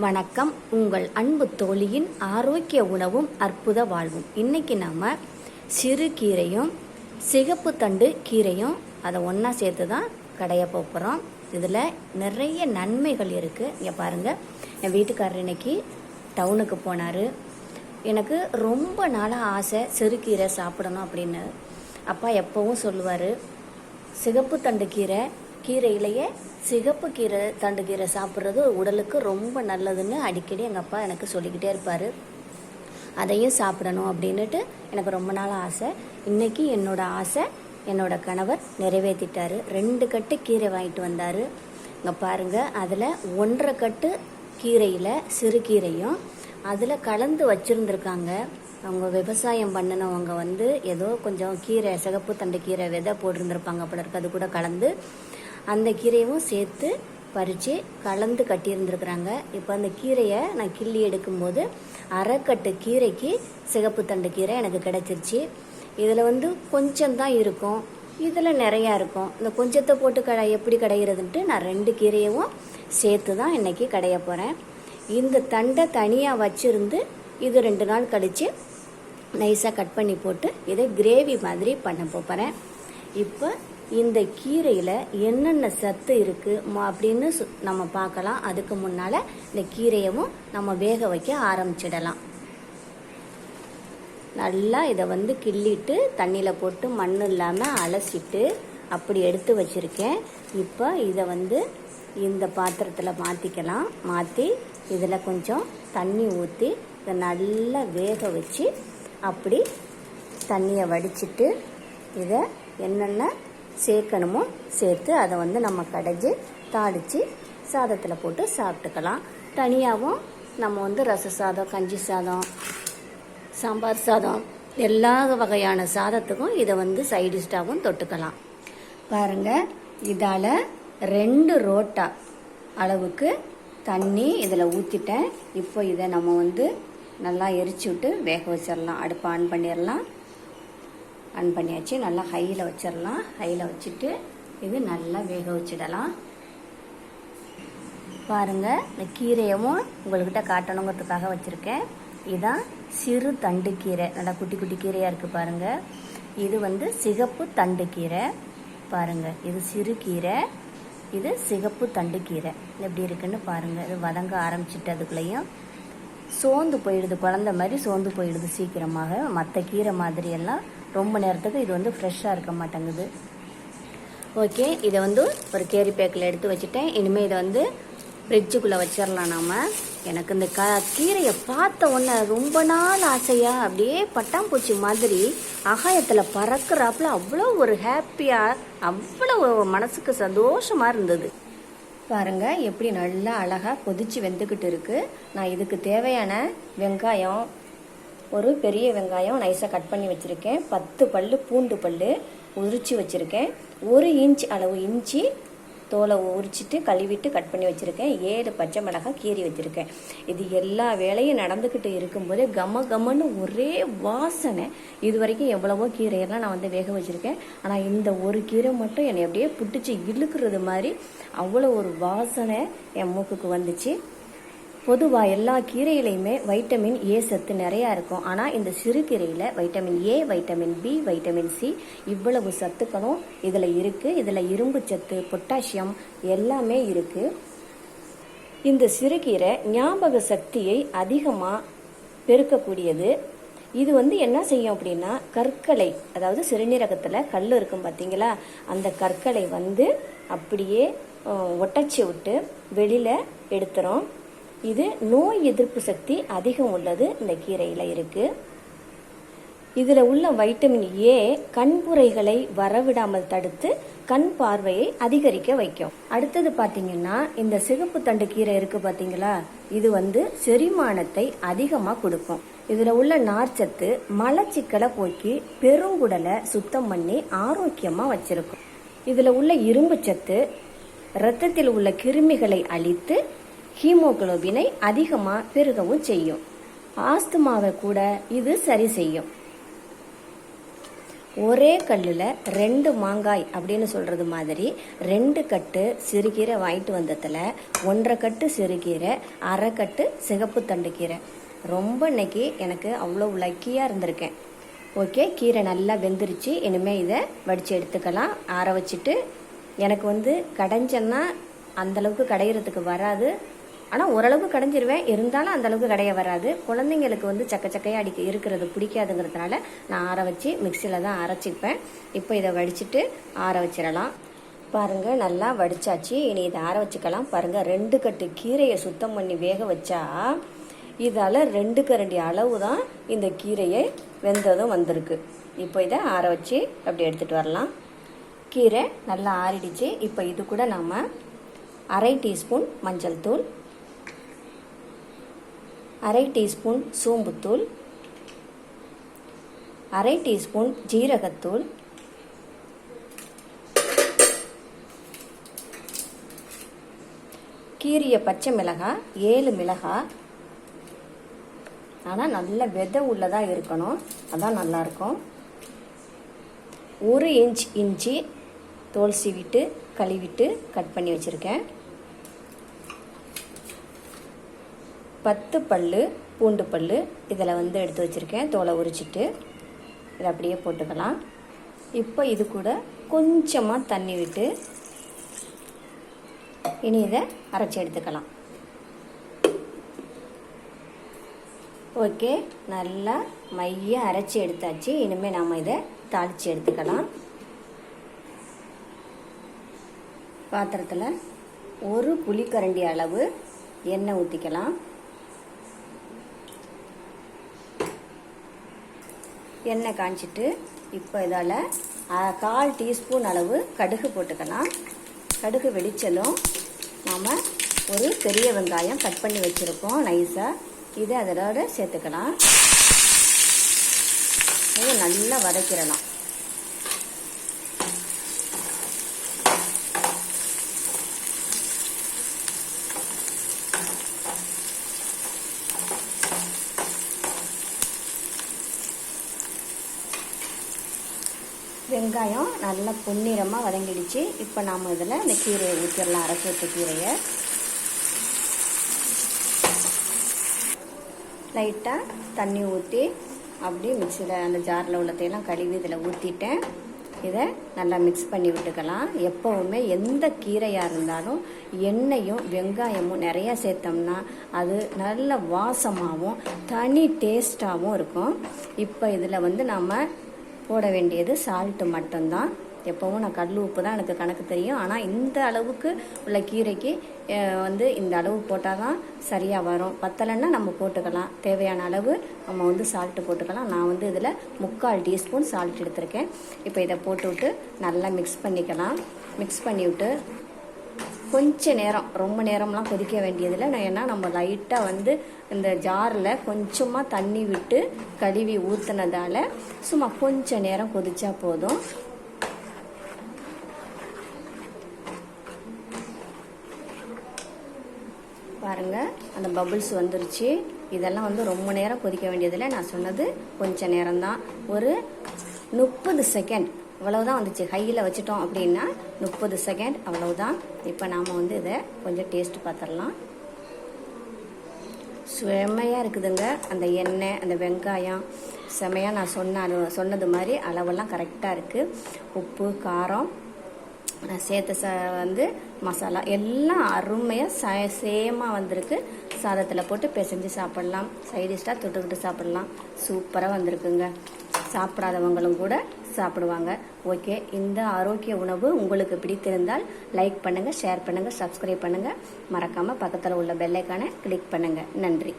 வணக்கம். உங்கள் அன்பு தோழியின் ஆரோக்கிய உணவும் அற்புத வாழ்வும். இன்னைக்கு நாம சிறு கீரையும் சிகப்பு தண்டு கீரையும் அதை ஒன்றா சேர்த்து தான் கடைய போகிறோம் இதில் நிறைய நன்மைகள் இருக்குது இங்கே பாருங்கள் என் வீட்டுக்காரர் இன்னைக்கு டவுனுக்கு போனார். எனக்கு ரொம்ப நாளாக ஆசை சிறுகீரை சாப்பிடணும் அப்படின்னு. அப்பா எப்போவும் சொல்லுவார் சிகப்பு தண்டு கீரை கீரையிலேயே சிகப்பு கீரை தண்டு கீரை சாப்பிட்றது உடலுக்கு ரொம்ப நல்லதுன்னு அடிக்கடி எங்கள் அப்பா எனக்கு சொல்லிக்கிட்டே இருப்பார். அதையும் சாப்பிடணும் அப்படின்னுட்டு எனக்கு ரொம்ப நாள் ஆசை. இன்றைக்கி என்னோடய ஆசை என்னோட கணவர் நிறைவேற்றிட்டார் ரெண்டு கட்டு கீரை வாங்கிட்டு வந்தார். இங்கே பாருங்கள் அதில் ஒன்றரை கட்டு கீரையில் சிறுகீரையும் அதில் கலந்து வச்சுருந்துருக்காங்க. அவங்க விவசாயம் பண்ணினவங்க வந்து ஏதோ கொஞ்சம் கீரை சிகப்பு தண்டு கீரை விதை போட்டிருந்துருப்பாங்க அப்படி இருக்கு. அது கூட கலந்து அந்த கீரையும் சேர்த்து பறித்து கலந்து கட்டியிருந்துருக்குறாங்க. இப்போ அந்த கீரையை நான் கிள்ளி எடுக்கும்போது அரைக்கட்டு கீரைக்கு சிகப்பு தண்டு கீரை எனக்கு கிடச்சிருச்சு. இதில் வந்து கொஞ்சம் தான் இருக்கும். இதில் நிறையா இருக்கும். இந்த கொஞ்சத்தை போட்டு கடை எப்படி கடைகிறதுன்ட்டு நான் ரெண்டு கீரையவும் சேர்த்து தான் இன்றைக்கி கடைய போகிறேன் இந்த தண்டை தனியாக வச்சுருந்து இது ரெண்டு நாள் கழித்து நைஸாக கட் பண்ணி போட்டு இதை கிரேவி மாதிரி பண்ண போகிறேன் இப்போ இந்த கீரையில் என்னென்ன சத்து இருக்குது அப்படின்னு நம்ம பார்க்கலாம். அதுக்கு முன்னால் இந்த கீரையவும் நம்ம வேக வைக்க ஆரம்பிச்சிடலாம். நல்லா இதை வந்து கிள்ளிட்டு தண்ணியில் போட்டு மண் இல்லாமல் அலசிட்டு அப்படி எடுத்து வச்சுருக்கேன். இப்போ இதை வந்து இந்த பாத்திரத்தில் மாற்றிக்கலாம் மாற்றி இதில் கொஞ்சம் தண்ணி ஊற்றி இதை நல்லா வேக வச்சு அப்படி தண்ணியை வடிச்சிட்டு இதை என்னென்ன சேர்க்கணுமோ சேர்த்து அதை வந்து நம்ம கடைஞ்சி தாளித்து சாதத்தில் போட்டு சாப்பிட்டுக்கலாம். தனியாகவும் நம்ம வந்து ரச சாதம் கஞ்சி சாதம் சாம்பார் சாதம் எல்லா வகையான சாதத்துக்கும் இதை வந்து சைடிஷ்டாகவும் தொட்டுக்கலாம். பாருங்கள் இதால் ரெண்டு ரோட்டா அளவுக்கு தண்ணி இதில் ஊற்றிட்டேன் இப்போ இதை நம்ம வந்து நல்லா எரிச்சு விட்டு வேக வச்சிடலாம் அடுப்பை ஆன் பண்ணிடலாம் ஆன் பண்ணியாச்சு. நல்லா ஹையில் வச்சிடலாம் ஹையில் வச்சுட்டு இது நல்லா வேக வச்சிடலாம். பாருங்கள் இந்த கீரையவும் உங்கள்கிட்ட காட்டணுங்கிறதுக்காக வச்சுருக்கேன். இதுதான் சிறு தண்டு கீரை. நல்லா குட்டி குட்டி கீரையாக இருக்குது பாருங்கள் இது வந்து சிகப்பு தண்டு கீரை. பாருங்கள் இது சிறு கீரை. இது சிகப்பு தண்டு கீரை. எப்படி இருக்குன்னு பாருங்கள் இது வதங்க ஆரம்பிச்சிட்டு அதுக்குள்ளேயும் சோர்ந்து போயிடுது. குழந்த மாதிரி சோர்ந்து போயிடுது சீக்கிரமாக. மற்ற கீரை மாதிரியெல்லாம் ரொம்ப நேரத்துக்கு இது வந்து ஃப்ரெஷ்ஷாக இருக்க மாட்டேங்குது. ஓகே இதை வந்து ஒரு கேரி பேக்கில் எடுத்து வச்சுட்டேன். இனிமேல் இதை வந்து ஃப்ரிட்ஜுக்குள்ளே வச்சிடலாம் நாம். எனக்கு இந்த க கீரையை பார்த்த உடனே ரொம்ப நாள் ஆசையாக அப்படியே பட்டாம்பூச்சி மாதிரி ஆகாயத்தில் பறக்குறாப்புல அவ்வளோ ஒரு ஹாப்பியாக அவ்வளோ மனசுக்கு சந்தோஷமாக இருந்தது. பாருங்க எப்படி நல்லா அழகாக கொதிச்சு வெந்துக்கிட்டு இருக்குது நான் இதுக்கு தேவையான வெங்காயம் ஒரு பெரிய வெங்காயம் நைஸாக கட் பண்ணி வச்சுருக்கேன். பத்து பல் பூண்டு பல்லு உரிச்சு வச்சுருக்கேன். ஒரு இன்ச் அளவு இஞ்சி தோலை உரிச்சிட்டு கழுவிட்டு கட் பண்ணி வச்சுருக்கேன். ஏழு பச்சை மிளகாய் கீறி வச்சுருக்கேன். இது எல்லா வேலையும் நடந்துக்கிட்டு இருக்கும்போது கம கமன்னு ஒரே வாசனை. இது வரைக்கும் எவ்வளவோ கீரையெல்லாம் நான் வந்து வேக வச்சுருக்கேன். ஆனால் இந்த ஒரு கீரை மட்டும் என்னை அப்படியே புட்டிச்சு இழுக்கிறது மாதிரி அவ்வளோ ஒரு வாசனை என் மூக்குக்கு வந்துச்சு. பொதுவாக எல்லா கீரையிலையுமே வைட்டமின் ஏ சத்து நிறையா இருக்கும். ஆனால் இந்த சிறுகீரையில் vitamin A vitamin B vitamin C இவ்வளவு சத்துக்களும் இதில் இருக்குது இதில் இரும்பு சத்து பொட்டாசியம் எல்லாமே இருக்குது இந்த சிறுகீரை ஞாபக சக்தியை அதிகமாக பெருக்கக்கூடியது. இது வந்து என்ன செய்யும் அப்படின்னா கற்களை அதாவது சிறுநீரகத்தில் கல் இருக்கும் பார்த்தீங்களா அந்த கற்களை வந்து அப்படியே ஒட்டச்சி விட்டு வெளியில் எடுத்துரும். இது நோய் எதிர்ப்பு சக்தி அதிகம் உள்ளது இந்த கீரையில் இருக்குது இதில் உள்ள வைட்டமின் ஏ கண்புரைகளை வரவிடாமல் தடுத்து கண் பார்வையை அதிகரிக்க வைக்கும். அடுத்தது பார்த்தீங்கன்னா இந்த சிகப்பு தண்டு கீரை இருக்கு பார்த்தீங்களா இது வந்து செரிமானத்தை அதிகமாக கொடுக்கும். இதில் உள்ள நார்ச்சத்து மலச்சிக்கலை போக்கி பெருங்குடலை சுத்தம் பண்ணி ஆரோக்கியமாக வச்சிருக்கும். இதில் உள்ள இரும்பு சத்து இரத்தத்தில் உள்ள கிருமிகளை அழித்து ஹீமோகுளோபினை அதிகமாக பெருகவும் செய்யும். ஆஸ்துமாவை கூட இது சரி செய்யும். ஒரே கல்லில் ரெண்டு மாங்காய் அப்படின்னு சொல்கிறது மாதிரி ரெண்டு கட்டு சிறுகீரை வாங்கிட்டு வந்ததில் ஒன்றரை கட்டு சிறுகீரை அரை கட்டு சிகப்பு தண்டு கீரை. ரொம்ப இன்னைக்கு எனக்கு அவ்வளோ லக்கியாக இருந்திருக்கேன். ஓகே கீரை நல்லா வெந்துருச்சு. இனிமேல் இதை வடித்து எடுத்துக்கலாம். ஆற வச்சுட்டு எனக்கு வந்து கடைஞ்சேன்னா அந்தளவுக்கு கடையிறதுக்கு வராது. ஆனால் ஓரளவுக்கு கடைஞ்சிருவேன். இருந்தாலும் அந்த அளவுக்கு கடைய வராது. குழந்தைங்களுக்கு வந்து சக்க சக்கையாக அடிக்க இருக்கிறது பிடிக்காதுங்கிறதுனால நான் ஆற வச்சு மிக்சியில் தான் அரைச்சிப்பேன். இப்போ இதை வடிச்சிட்டு ஆற வச்சிடலாம். பாருங்கள் நல்லா வடிச்சாச்சு. இனி இதை ஆற வச்சுக்கலாம். பாருங்கள் ரெண்டு கட்டு கீரையை சுத்தம் பண்ணி வேக வச்சா இதால் ரெண்டு கரண்டி அளவு தான் இந்த கீரையை வெந்ததும் வந்திருக்கு. இப்போ இதை ஆற வச்சு அப்படி எடுத்துகிட்டு வரலாம். கீரை நல்லா ஆறிடுச்சு. இப்போ இது கூட நாம் அரை டீஸ்பூன் மஞ்சள் தூள் அரை டீஸ்பூன் சோம்புத்தூள் அரை டீஸ்பூன் ஜீரகத்தூள் கீரிய பச்சை மிளகாய் ஏழு மிளகாய். ஆனால் நல்ல விதை உள்ளதாக இருக்கணும். அதான் நல்லாயிருக்கும். ஒரு இன்ச் இஞ்சி தோல் சீவிட்டு கழுவிட்டு கட் பண்ணி வச்சுருக்கேன். பத்து பல்லு பூண்டு பல்லு இதில் வந்து எடுத்து வச்சுருக்கேன். தோலை உரிச்சிட்டு இதை அப்படியே போட்டுக்கலாம். இப்போ இது கூட கொஞ்சமாக தண்ணி விட்டு இனி இதை அரைச்சி எடுத்துக்கலாம். ஓகே நல்லா மைய அரைச்சி எடுத்தாச்சு. இனிமேல் நாம் இதை தாளித்து எடுத்துக்கலாம். பாத்திரத்தில் ஒரு புளிக்கரண்டி அளவு எண்ணெய் ஊற்றிக்கலாம் எண்ணெய் காய்ச்சிட்டு இப்போ இதால் கால் டீஸ்பூன் அளவு கடுகு போட்டுக்கலாம். கடுகு வெடிச்சலும் நாம் ஒரு பெரிய வெங்காயம் கட் பண்ணி வச்சுருக்கோம் நைஸாக இதை அதோட சேர்த்துக்கலாம். நல்லா வதக்கிடலாம் வெங்காயம் நல்லா பொன்னிறமாக வதங்கிடுச்சு. இப்போ நாம் இதில் இந்த கீரையை ஊற்றிடலாம் அரைச்சி வச்ச கீரையை. லைட்டாக தண்ணி ஊற்றி அப்படியே மிக்சியில் அந்த ஜாரில் உள்ளதையெல்லாம் கழுவி இதில் ஊற்றிட்டேன் இதை நல்லா மிக்ஸ் பண்ணி விட்டுக்கலாம். எப்போவுமே எந்த கீரையாக இருந்தாலும் எண்ணெயும் வெங்காயமும் நிறையா சேர்த்தோம்னா அது நல்ல வாசமாகவும் தனி டேஸ்ட்டாகவும் இருக்கும். இப்போ இதில் வந்து நம்ம போட வேண்டியது சால்ட்டு மட்டும்தான். எப்போவும் நான் கல் உப்பு தான் எனக்கு கணக்கு தெரியும். ஆனால் இந்த அளவுக்கு உள்ள கீரைக்கு வந்து இந்த அளவு போட்டால் தான் சரியாக வரும். பத்தலைன்னா நம்ம போட்டுக்கலாம். தேவையான அளவு நம்ம வந்து சால்ட்டு போட்டுக்கலாம். நான் வந்து இதில் முக்கால் டீஸ்பூன் சால்ட் எடுத்திருக்கேன். இப்போ இதை போட்டு விட்டு நல்லா மிக்ஸ் பண்ணிக்கலாம். மிக்ஸ் பண்ணிவிட்டு கொஞ்ச நேரம் ரொம்ப நேரம்லாம் கொதிக்க வேண்டியதில்லை. நான் ஏன்னா நம்ம லைட்டாக வந்து இந்த ஜாரில் கொஞ்சமாக தண்ணி விட்டு கழுவி ஊற்றுனதால சும்மா கொஞ்ச நேரம் கொதிச்சா போதும். பாருங்கள் அந்த பபுள்ஸ் வந்துருச்சு. இதெல்லாம் வந்து ரொம்ப நேரம் கொதிக்க வேண்டியதில்லை. நான் சொன்னது கொஞ்ச நேரம்தான். ஒரு முப்பது செகண்ட் இவ்வளவுதான் வந்துச்சு. ஹையில் வச்சுட்டோம் அப்படின்னா முப்பது செகண்ட் அவ்வளவுதான். இப்போ நாம் வந்து இதை கொஞ்சம் டேஸ்ட் பார்த்துடலாம். செம்மையாக இருக்குதுங்க. அந்த எண்ணெய் அந்த வெங்காயம் செம்மையாக நான் சொன்ன சொன்னது மாதிரி அளவெல்லாம் கரெக்டாக இருக்குது உப்பு காரம் நான் சேர்த்த ச வந்து மசாலா எல்லாம் அருமையாக ச சேமாக வந்திருக்கு. சாதத்தில் போட்டு பிசைஞ்சு சாப்பிட்லாம். சைடிஷ்டாக தொட்டுக்கிட்டு சாப்பிட்லாம். சூப்பராக வந்திருக்குங்க. சாப்பிடாதவங்களும் கூட சாப்பிடுவாங்க. ஓகே இந்த ஆரோக்கிய உணவு உங்களுக்கு பிடித்திருந்தால் லைக் பண்ணுங்கள் ஷேர் பண்ணுங்கள் சப்ஸ்கிரைப் பண்ணுங்கள் மறக்காமல் பக்கத்தில் உள்ள பெல்லைக்கான கிளிக் பண்ணுங்கள் நன்றி.